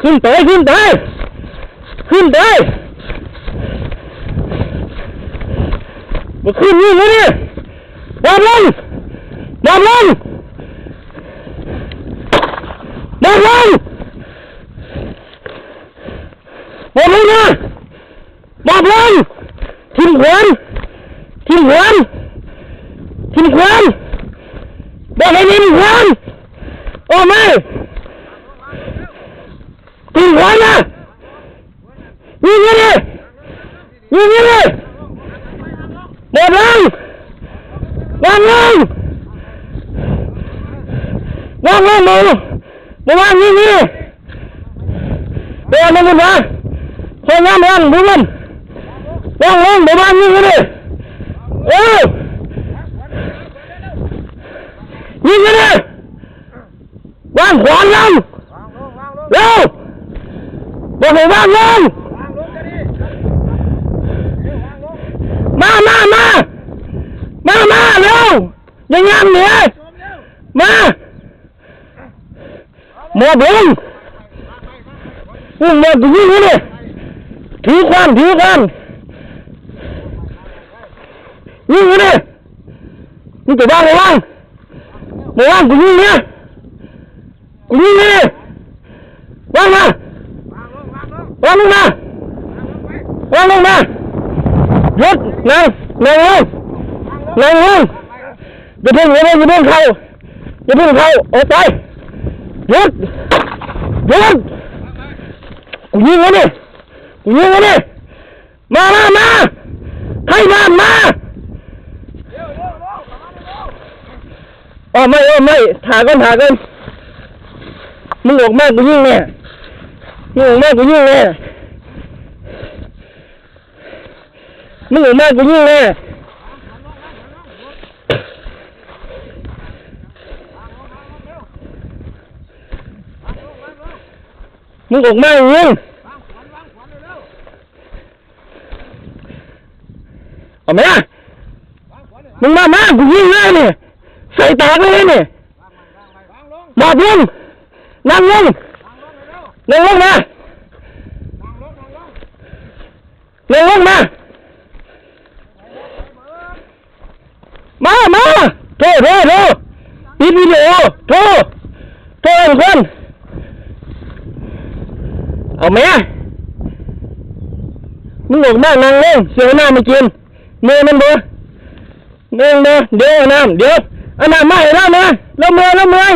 ขึ้นไปขึ้นไปขึ้นไปมาขึ้นนี่เลยนี่ดำลงดำลงดำลงดำลงนะดำลงทิมหวนทิมหวมหวนบอกให้ทิมหวนโอ้ไม่ทิมหวนนะยิงกันเลยยิงกันเลยดำลงดำลงดำลงมือมือวานี่เดินมาเลยพยายามวางมือมันวางลงบ่วางยิงกันเลยเออยิงกัวางขวานลงเร็วบอกให้วางลงมามามามามาเร็วอยังงั้นเนี่ยมาหมอบลงอุ้มหมดยิงกันเลยถือควัน ถือควันยิงกันดิมึงจะว่างไม่ว่างไม่ว่างกูยิงเนี่ยกูยิงเนี่ยว่างมา วางลงมาวางลงมาหยุดนั่งนั่งลงนั่งลงอย่าเพิ่งอย่าเพิ่งอย่าเพิ่งเข้าอย่าเพิ่งเข้าออกไปหยุดหยุดกูยิงกันดิกูยิงกันดิมามามาใครมามาอ๋อไม่เออไม่ถากันถากันมึงออกมากูยิงแน่ มึงออกมากูยิงแน่มึงออกมากูยิงแน่มึงออกมากูยิงเอาไหมล่ะมึงมามากูยิงเลยเนี่ยใส่ตกเลยนี่หมอบลงนั่งลง นั่งลงมานั่งลงมา มามาโทรโทรโทรปิดวิดีโอโทรโทรทุกคนเอาไหมมึงออกมานั่งลงเสียหน้าม่กินเมื่อมันเบื่อเนื่องเด้อเดี๋ยวอน้ำเดี๋ยวเอาน้ำมาให้เราเมื่อเมื่อเราเมื่อ